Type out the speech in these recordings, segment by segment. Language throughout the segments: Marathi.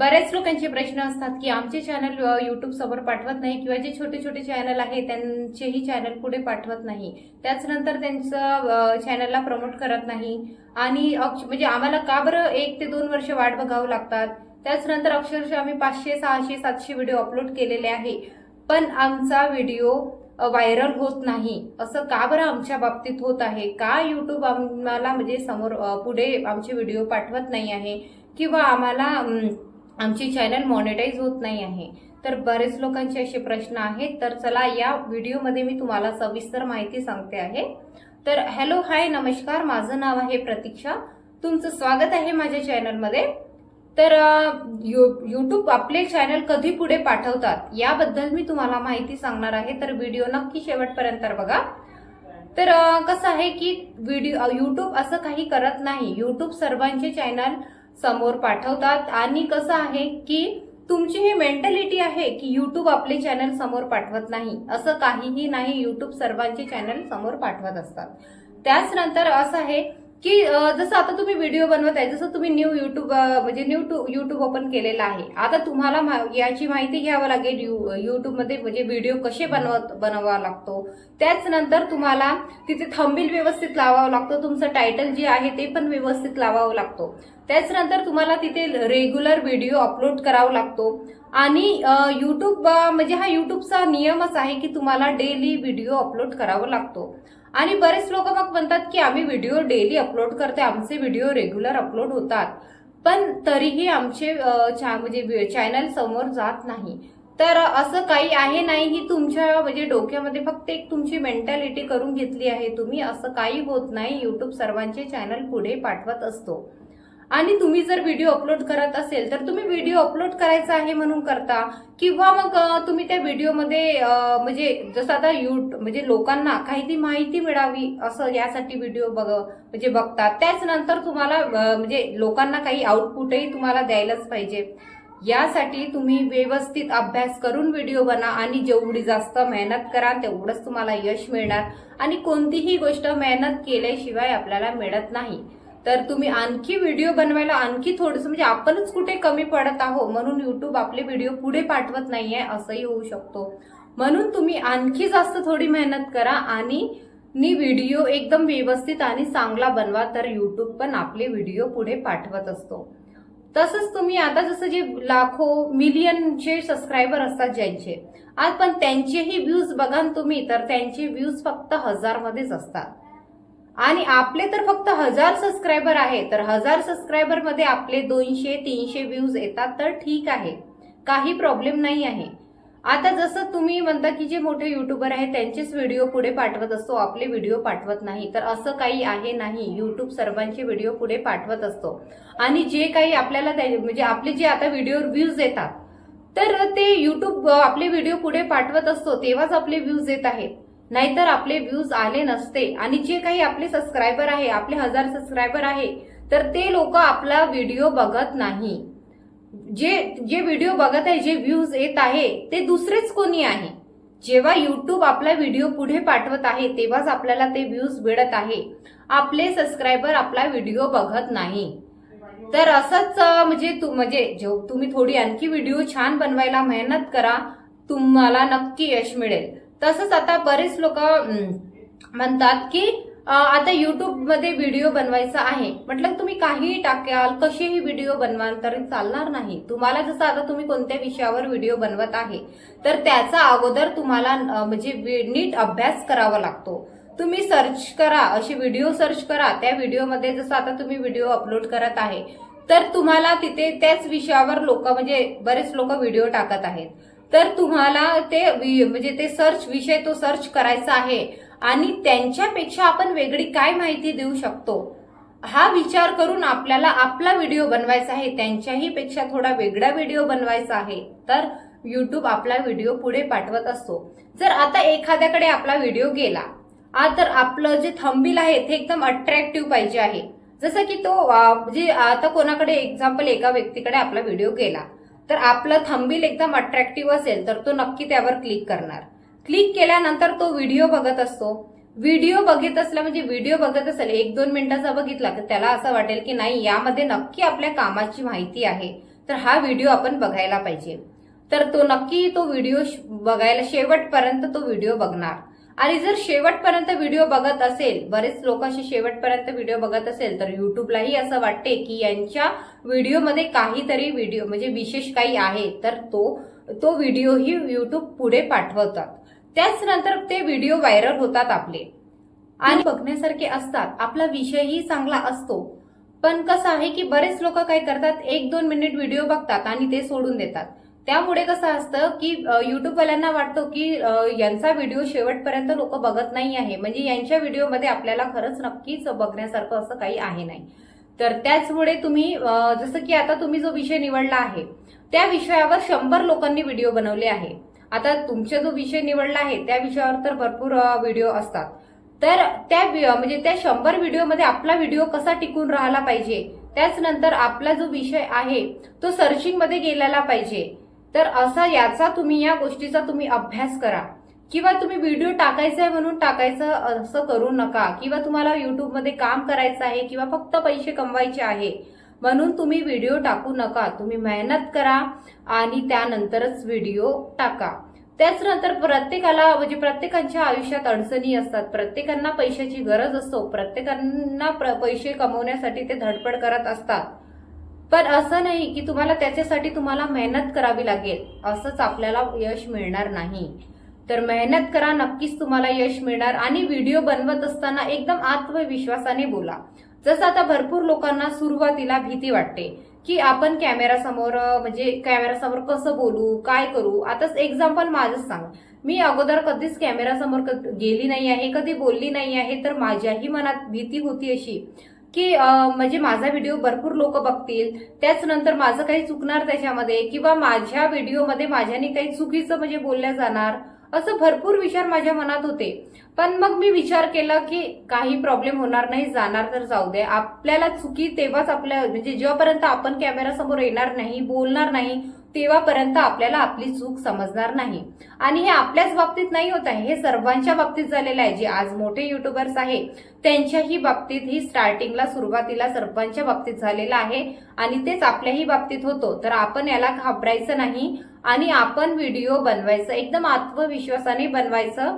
बऱ्याच लोकांचे प्रश्न असतात की आमचे चॅनल युट्यूब समोर पाठवत नाही किंवा जे छोटे छोटे चॅनल आहे त्यांचेही चॅनल पुढे पाठवत नाही. त्याच नंतर त्यांचं चॅनलला प्रमोट करत नाही. आणि अक्ष- म्हणजे आम्हाला का बरं एक ते दोन वर्ष वाट बघावं लागतात? त्याच नंतर अक्षरशः आम्ही पाचशे सहाशे सातशे व्हिडिओ अपलोड केलेले आहे. पण आमचा व्हिडिओ व्हायरल होत नाही. असं का बरं आमच्या बाबतीत होत आहे? का युट्यूब आम्हाला म्हणजे समोर पुढे आमचे व्हिडिओ पाठवत नाही आहे? किंवा आम्हाला आमची चॅनल मॉनिटाईज होत नाही आहे. तर बरेच लोकांचे असे प्रश्न आहेत. तर चला या व्हिडिओमध्ये मी तुम्हाला सविस्तर माहिती सांगते आहे. तर हॅलो हाय नमस्कार. माझं नाव आहे प्रतीक्षा. तुमचं स्वागत आहे माझ्या चॅनलमध्ये तर यू- युट्यूब आपले चॅनल कधी पुढे पाठवतात याबद्दल मी तुम्हाला माहिती सांगणार आहे. तर व्हिडिओ नक्की शेवटपर्यंत बघा. तर कसं आहे की व्हिडिओ युट्यूब असं काही करत नाही. युट्यूब सर्वांचे चॅनल समोर पाठवतात. आणि कसं आहे की तुमची ही मेंटॅलिटी आहे की युट्यूब आपले चॅनल समोर पाठवत नाही. असं काहीही नाही. युट्यूब सर्वांचे चॅनल समोर पाठवत असतात. त्याच नंतर असं आहे की जसं आता तुम्ही व्हिडिओ बनवत आहे जसं तुम्ही न्यू युट्यूब म्हणजे न्यू टू युट्यूब ओपन केलेला आहे. आता तुम्हाला मा- याची माहिती घ्यावं लागेल यू युट्यूबमध्ये म्हणजे व्हिडिओ कसे बनवत बनवावा लागतो. त्याच नंतर तुम्हाला तिथे थंबिल व्यवस्थित लावावं लागतो. तुमचं टायटल जे आहे ते पण व्यवस्थित लावावं लागतो. त्याच नंतर तुम्हाला तिथे रेग्युलर व्हिडिओ अपलोड करावा लागतो. आणि युट्यूब म्हणजे हा युट्यूबचा नियमच आहे की तुम्हाला डेली व्हिडिओ अपलोड करावा लागतो. आणि बरेच लोक मग म्हणतात की आम्ही व्हिडिओ डेली अपलोड करते आमचे व्हिडिओ रेग्युलर अपलोड होतात. पण तरीही आमचे म्हणजे चॅनल समोर जात नाही. तर असं काही आहे नाही ही तुमच्या म्हणजे डोक्यामध्ये फक्त एक तुमची मेंटॅलिटी करून घेतली आहे तुम्ही असं काही होत नाही. युट्यूब सर्वांचे चॅनल पुढे पाठवत असतो. आणि तुम्ही जर व्हिडिओ अपलोड करत असेल तर तुम्ही व्हिडिओ अपलोड करायचा आहे म्हणून करता. किंवा मग तुम्ही त्या व्हिडिओमध्ये म्हणजे जसं आता यू म्हणजे लोकांना काही माहिती मिळावी असं यासाठी व्हिडिओ बघ म्हणजे बघतात. त्याच नंतर तुम्हाला म्हणजे लोकांना काही आउटपुटही तुम्हाला द्यायलाच पाहिजे. यासाठी तुम्ही व्यवस्थित अभ्यास करून व्हिडिओ बना आणि जेवढी जास्त मेहनत करा तेवढंच तुम्हाला यश मिळणार. आणि कोणतीही गोष्ट मेहनत केल्याशिवाय आपल्याला मिळत नाही. तर तुम्ही आणखी व्हिडिओ बनवायला आणखी थोडंसं म्हणजे आपणच कुठे कमी पडत आहो म्हणून युट्यूब आपले व्हिडिओ पुढे पाठवत नाहीये असंही होऊ शकतो. म्हणून तुम्ही आणखी जास्त थोडी मेहनत करा आणि नी व्हिडिओ एकदम व्यवस्थित आणि चांगला बनवा तर युट्यूब पण आपले व्हिडिओ पुढे पाठवत असतो. तसंच तुम्ही आता जसं जे लाखो मिलियनचे सबस्क्रायबर असतात ज्यांचे आज पण त्यांचेही व्ह्यूज बघा तुम्ही तर त्यांचे व्ह्यूज फक्त हजारमध्येच असतात. आणि आपले तर फक्त हजार सबस्क्रायबर आहे तर हजार सबस्क्रायबरमध्ये आपले दोनशे तीनशे व्ह्यूज येतात तर ठीक आहे. काही प्रॉब्लेम नाही आहे. आता जसं तुम्ही म्हणता की जे मोठे युट्यूबर आहेत त्यांचेच व्हिडिओ पुढे पाठवत असतो आपले व्हिडिओ पाठवत नाही. तर असं काही आहे नाही. युट्यूब सर्वांचे व्हिडिओ पुढे पाठवत असतो. आणि जे काही आपल्याला म्हणजे आपले जे आता व्हिडिओ व्ह्यूज येतात तर ते युट्यूब आपले व्हिडिओ पुढे पाठवत असतो तेव्हाच आपले व्ह्यूज येत आहेत. नाहीतर आपले व्ह्यूज आले नसते. आणि जे काही आपले सबस्क्रायबर आहे आपले हजार सबस्क्रायबर आहे तर ते लोक आपला व्हिडिओ बघत नाही. जे जे व्हिडिओ बघत आहे जे व्ह्यूज येत आहे ते दुसरेच कोणी आहे? जेव्हा युट्यूब आपला व्हिडिओ पुढे पाठवत आहे तेव्हाच आपल्याला ते व्ह्यूज मिळत आहे. आपले सबस्क्रायबर आपला व्हिडिओ बघत नाही. तर असंच म्हणजे तु म्हणजे जेव- तुम्ही थोडी आणखी व्हिडिओ छान बनवायला मेहनत करा तुम्हाला नक्की यश मिळेल. तसंच आता बरेच लोक म्हणतात की आता युट्यूबमध्ये व्हिडिओ बनवायचा आहे. म्हटलं तुम्ही काहीही टाकाल कसेही व्हिडिओ बनवाल तरी चालणार नाही. तुम्हाला जसं आता तुम्ही कोणत्या विषयावर व्हिडिओ बनवत आहे तर त्याचा अगोदर तुम्हाला म्हणजे नीट अभ्यास करावा लागतो. तुम्ही सर्च करा अशी व्हिडिओ सर्च करा. त्या व्हिडिओमध्ये जसं आता तुम्ही व्हिडिओ अपलोड करत आहे तर तुम्हाला तिथे त्याच विषयावर लोक म्हणजे बरेच लोक व्हिडिओ टाकत आहेत. तर तुम्हाला ते वि- म्हणजे ते सर्च विषय तो सर्च करायचा आहे. आणि त्यांच्यापेक्षा आपण वेगळी काय माहिती देऊ शकतो? हा विचार करून आपल्याला आपला व्हिडिओ बनवायचा आहे. त्यांच्याही पेक्षा थोडा वेगळा व्हिडिओ बनवायचा आहे. तर युट्यूब आपला व्हिडिओ पुढे पाठवत असतो. जर आता एखाद्याकडे आपला व्हिडिओ गेला आ तर आपलं जे थंबिल आहे ते एकदम अट्रॅक्टिव्ह पाहिजे आहे. जसं की तो जे म्हणजे आता कोणाकडे एक्झाम्पल एका व्यक्तीकडे आपला व्हिडिओ गेला. तर आपलं थंबील एकदम अट्रॅक्टिव्ह असेल तर तो नक्की त्यावर क्लिक करणार. क्लिक केल्यानंतर तो व्हिडिओ बघत असतो. व्हिडिओ बघत असला म्हणजे व्हिडिओ बघत असेल एक दोन मिनिटाचा बघितला तर त्याला असं वाटेल की नाही यामध्ये नक्की आपल्या कामाची माहिती आहे. तर हा व्हिडिओ आपण बघायला पाहिजे. तर तो नक्की तो व्हिडिओ श- बघायला शेवटपर्यंत तो व्हिडिओ बघणार. आणि जर शेवटपर्यंत व्हिडिओ बघत असेल बरेच लोकांशी शेवटपर्यंत व्हिडिओ बघत असेल तर युट्यूबलाही असं वाटते की यांच्या व्हिडिओमध्ये काहीतरी व्हिडिओ म्हणजे विशेष काही आहे तर तो तो व्हिडिओही युट्यूब पुढे पाठवतात. त्याच नंतर ते व्हिडिओ व्हायरल होतात आपले. आणि बघण्यासारखे असतात आपला विषयही चांगला असतो. पण कसं आहे की बरेच लोक काय करतात एक दोन मिनिट व्हिडिओ बघतात आणि ते सोडून देतात. त्यामुळे कसं असतं की युट्यूबवाल्यांना वाटतो की यांचा व्हिडिओ शेवटपर्यंत लोक बघत नाही आहे. म्हणजे यांच्या व्हिडिओमध्ये आपल्याला खरंच नक्कीच बघण्यासारखं असं काही आहे नाही. तर त्याचमुळे तुम्ही जसं की आता तुम्ही जो विषय निवडला आहे त्या विषयावर शंभर लोकांनी व्हिडिओ बनवले आहे. आता तुमचा जो विषय निवडला आहे त्या विषयावर तर भरपूर व्हिडिओ असतात. तर त्या वि- म्हणजे त्या शंभर व्हिडिओमध्ये आपला व्हिडिओ कसा टिकून राहिला पाहिजे त्याच नंतर आपला जो विषय आहे तो सर्चिंगमध्ये गेलेला पाहिजे. तर असा याचा तुम्ही या गोष्टीचा तुम्ही अभ्यास करा. किंवा तुम्ही व्हिडिओ टाकायचा आहे म्हणून टाकायचं असं करू नका. किंवा तुम्हाला युट्यूबमध्ये काम करायचं आहे किंवा फक्त पैसे कमवायचे आहे म्हणून तुम्ही व्हिडिओ टाकू नका. तुम्ही मेहनत करा आणि त्यानंतरच व्हिडिओ टाका. त्याच नंतर प्रत्येकाला म्हणजे प्रत्येकाच्या आयुष्यात अडचणी असतात. प्रत्येकांना पैशाची गरज असतो. प्रत्येकांना प्र- पैसे कमवण्यासाठी ते धडपड करत असतात. पण असं नाही की तुम्हाला त्याच्यासाठी तुम्हाला मेहनत करावी लागेल. असंच आपल्याला यश मिळणार नाही. तर मेहनत करा नक्कीच तुम्हाला यश मिळणार आणि व्हिडिओ बनवत असताना एकदम आत्मविश्वासाने बोला. जसं आता भरपूर लोकांना सुरुवातीला भीती वाटते की आपण कॅमेरासमोर म्हणजे कॅमेरासमोर कसं बोलू काय करू? आताच एक्झाम्पल माझंच सांग. मी अगोदर कधीच कॅमेरासमोर क- गेली नाही आहे कधी बोलली नाही आहे तर माझ्याही मनात भीती होती अशी. की म्हणजे माझा व्हिडिओ भरपूर लोक बघतील. त्याच नंतर माझं काही चुकणार त्याच्यामध्ये किंवा माझ्या व्हिडिओमध्ये माझ्याने काही चुकीचं म्हणजे बोलल्या जाणार असं भरपूर विचार माझ्या मनात होते. पण मग मी विचार केला की काही प्रॉब्लेम होणार नाही जाणार तर जाऊ दे. आपल्याला चुकी तेव्हाच आपल्या म्हणजे जेव्हापर्यंत आपण कॅमेरासमोर येणार नाही बोलणार नाही तेव्हापर्यंत आपल्याला आपली चूक समजणार नाही. आणि हे आपल्याच बाबतीत नाही होत आहे. हे सर्वांच्या बाबतीत झालेलं आहे. जे आज मोठे युट्यूबर्स आहे त्यांच्याही बाबतीत ही स्टार्टिंगला सुरुवातीला सर्वांच्या बाबतीत झालेलं आहे. आणि तेच आपल्याही बाबतीत होतो. तर आपण याला घाबरायचं नाही. आणि आपण व्हिडिओ बनवायचं एकदम आत्मविश्वासाने बनवायचं.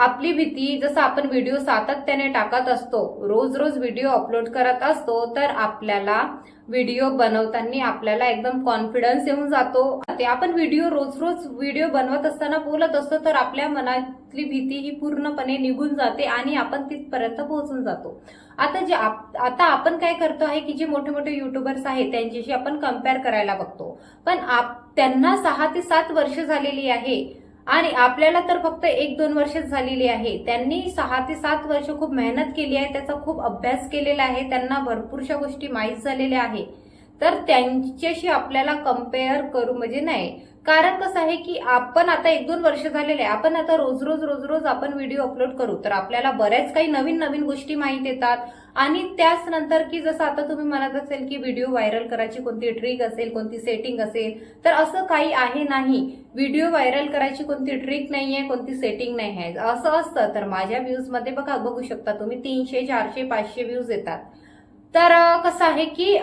आपली भीती जसं आपण व्हिडिओ सातत्याने टाकत असतो रोज रोज व्हिडिओ अपलोड करत असतो तर आपल्याला व्हिडिओ बनवताना आपल्याला एकदम कॉन्फिडन्स येऊन जातो. ते आपण व्हिडिओ रोज रोज व्हिडिओ बनवत असताना बोलत असतो तर आपल्या मनातली भीती ही पूर्णपणे निघून जाते आणि आपण तिथपर्यंत पोहोचून जातो. आता जे आप- आता आपण काय करतो आहे की जे मोठे मोठे युट्यूबर्स आहेत त्यांच्याशी आपण कंपेअर करायला बघतो. पण आप त्यांना सहा ते सात वर्ष झालेली आहे. आणि आपल्याला तर फक्त एक दोन वर्षच झालेली आहे. त्यांनी सहा ते सात वर्ष खूप मेहनत केली आहे त्याचा खूप अभ्यास केलेला आहे त्यांना भरपूरशा गोष्टी माहीत झालेल्या आहे. तर त्यांच्याशी आपल्याला कंपेअर करू म्हणजे नाही. कारण कसं आहे की आपण आता एक दोन वर्ष झालेले आहे आपण आता रोज रोज रोज रोज आपण व्हिडिओ अपलोड करू. तर आपल्याला बऱ्याच काही नवीन नवीन गोष्टी माहीत येतात. आणि त्याच नंतर की जसं आता तुम्ही म्हणत असेल की व्हिडिओ व्हायरल करायची कोणती ट्रिक असेल कोणती सेटिंग असेल तर असं काही आहे नाही. व्हिडिओ व्हायरल करायची कोणती ट्रिक नाही आहे कोणती सेटिंग नाही आहे. असं असतं. तर माझ्या व्ह्यूजमध्ये बघा बघू शकता तुम्ही तीनशे चारशे पाचशे व्ह्यूज येतात. तर कसं आहे की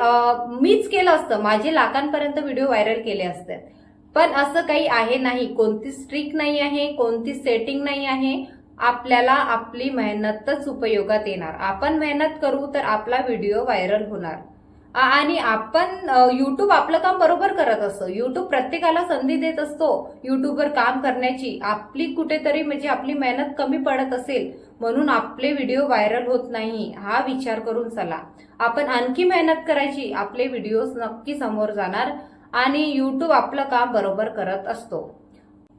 मीच केलं असतं. माझे लाखांपर्यंत व्हिडिओ व्हायरल केले असतात पण असं काही आहे नाही. कोणती स्ट्रिक नाही आहे कोणती सेटिंग नाही आहे. आपल्याला आपली मेहनतच उपयोगात येणार. आपण मेहनत करू तर आपला व्हिडिओ व्हायरल होणार. आणि आपण युट्यूब आपलं काम बरोबर करत असतो. युट्यूब प्रत्येकाला संधी देत असतो युट्यूबवर काम करण्याची. आपली कुठेतरी म्हणजे आपली मेहनत कमी पडत असेल म्हणून आपले व्हिडिओ व्हायरल होत नाही हा विचार करून चला. आपण आणखी मेहनत करायची आपले व्हिडिओज नक्की समोर जाणार आणि युट्यूब आपलं काम बरोबर करत असतो.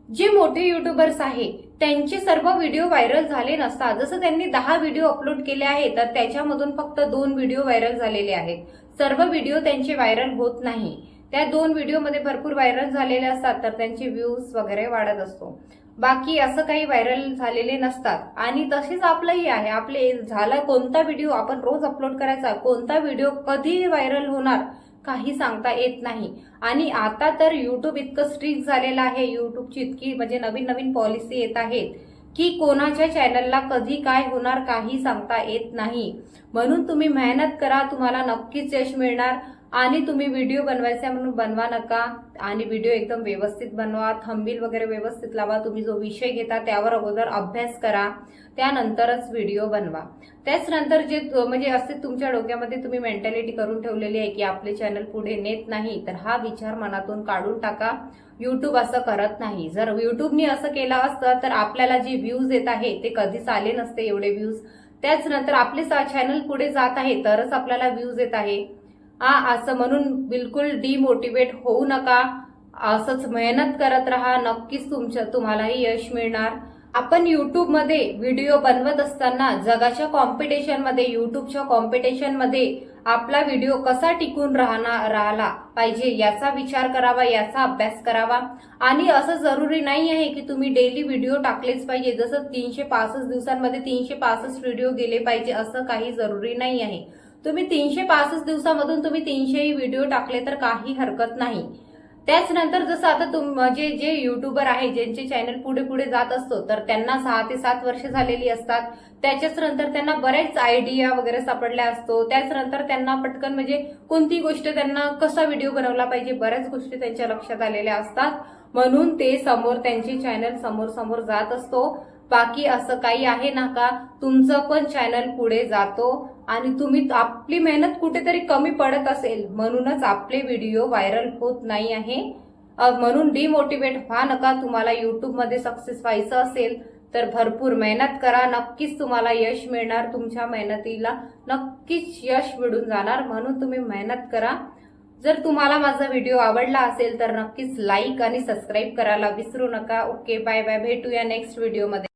जे मोठे युट्यूबर्स आहे त्यांचे सर्व व्हिडिओ व्हायरल झाले नसतात. जसं त्यांनी दहा व्हिडिओ अपलोड केले आहेत तर त्याच्यामधून फक्त दोन व्हिडिओ व्हायरल झालेले आहेत. सर्व व्हिडिओ त्यांचे व्हायरल होत नाही. त्या दोन व्हिडिओमध्ये भरपूर व्हायरल झालेले असतात तर त्यांचे व्ह्यूज वगैरे वाढत असतो. बाकी असं काही व्हायरल झालेले नसतात. आणि तसेच आपलंही आहे. आपले झाला कोणता व्हिडिओ आपण रोज अपलोड करायचा कोणता व्हिडिओ कधी व्हायरल होणार काही सांगता येत नाही. आणि आता तर यूट्यूब इतकं स्ट्रिक्ट झालेलं आहे. यूट्यूबची इतकी म्हणजे नवीन नवीन पॉलिसी येत आहेत की कोणाच्या चॅनलला कधी काय होणार काही सांगता येत नाही. म्हणून तुम्ही मेहनत करा. तुम्हाला नक्कीच यश मिळणार. आणि तुम्ही व्हिडिओ बनवायचा म्हणून बनवा नका. आणि व्हिडिओ एकदम व्यवस्थित बनवा. थंबील वगैरे व्यवस्थित लावा. तुम्ही जो विषय घेता त्यावर अगोदर अभ्यास करा. त्यानंतरच व्हिडिओ बनवा. त्याच नंतर जे म्हणजे असे तुमच्या डोक्यामध्ये तुम्ही मेंटॅलिटी करून ठेवलेली आहे की आपले चॅनल पुढे नेत नाही तर हा विचार मनातून काढून टाका. युट्यूब असं करत नाही. जर युट्यूबनी असं केलं असतं तर आपल्याला जे व्ह्यूज येत आहे ते कधीच आले नसते एवढे व्ह्यूज त्याच नंतर आपले चॅनल पुढे जात आहे तरच आपल्याला व्ह्यूज येत आहे. हा असं म्हणून बिलकुल डिमोटिवेट होऊ नका. असंच मेहनत करत राहा. नक्कीच तुमच्या तुम्हालाही यश मिळणार. आपण युट्यूबमध्ये व्हिडिओ बनवत असताना जगाच्या कॉम्पिटिशनमध्ये युट्यूबच्या कॉम्पिटिशनमध्ये आपला व्हिडिओ कसा टिकून राहणार राहिला पाहिजे याचा विचार करावा याचा अभ्यास करावा. आणि असं जरुरी नाही आहे की तुम्ही डेली व्हिडिओ टाकलेच पाहिजे. जसं तीनशे पासष्ट दिवसांमध्ये तीनशे पासष्ट व्हिडिओ गेले पाहिजे असं काही जरुरी नाही आहे. तुम्ही तीनशे पासष्ट दिवसामधून तुम्ही तीनशेही व्हिडिओ टाकले तर काही हरकत नाही. त्याच नंतर जसं आता तुम म्हणजे जे युट्यूबर आहे ज्यांचे चॅनल पुढे पुढे जात असतो तर त्यांना सहा ते सात वर्ष झालेली असतात. त्याच्याच नंतर त्यांना बऱ्याच आयडिया वगैरे सापडल्या असतो. त्याच नंतर त्यांना पटकन म्हणजे कोणती गोष्ट त्यांना कसा व्हिडिओ बनवला पाहिजे बऱ्याच गोष्टी त्यांच्या लक्षात आलेल्या असतात. म्हणून ते समोर त्यांचे चॅनल समोर समोर जात असतो. बाकी असं काही आहे ना का? तुमचं पण चॅनल पुढे जातो आणि तुम्ही आपली मेहनत कुठेतरी कमी पडत असेल म्हणूनच आपले व्हिडिओ व्हायरल होत नाही आहे. म्हणून डिमोटिवेट व्हा नका. तुम्हाला युट्यूबमध्ये सक्सेस व्हायचं असेल तर भरपूर मेहनत करा. नक्कीच तुम्हाला यश मिळणार. तुमच्या मेहनतीला नक्कीच यश मिळून जाणार. म्हणून तुम्ही मेहनत करा. जर तुम्हाला माझा व्हिडिओ आवडला असेल तर नक्कीच लाईक आणि सबस्क्राईब करायला विसरू नका. ओके बाय बाय भेटूया नेक्स्ट व्हिडिओमध्ये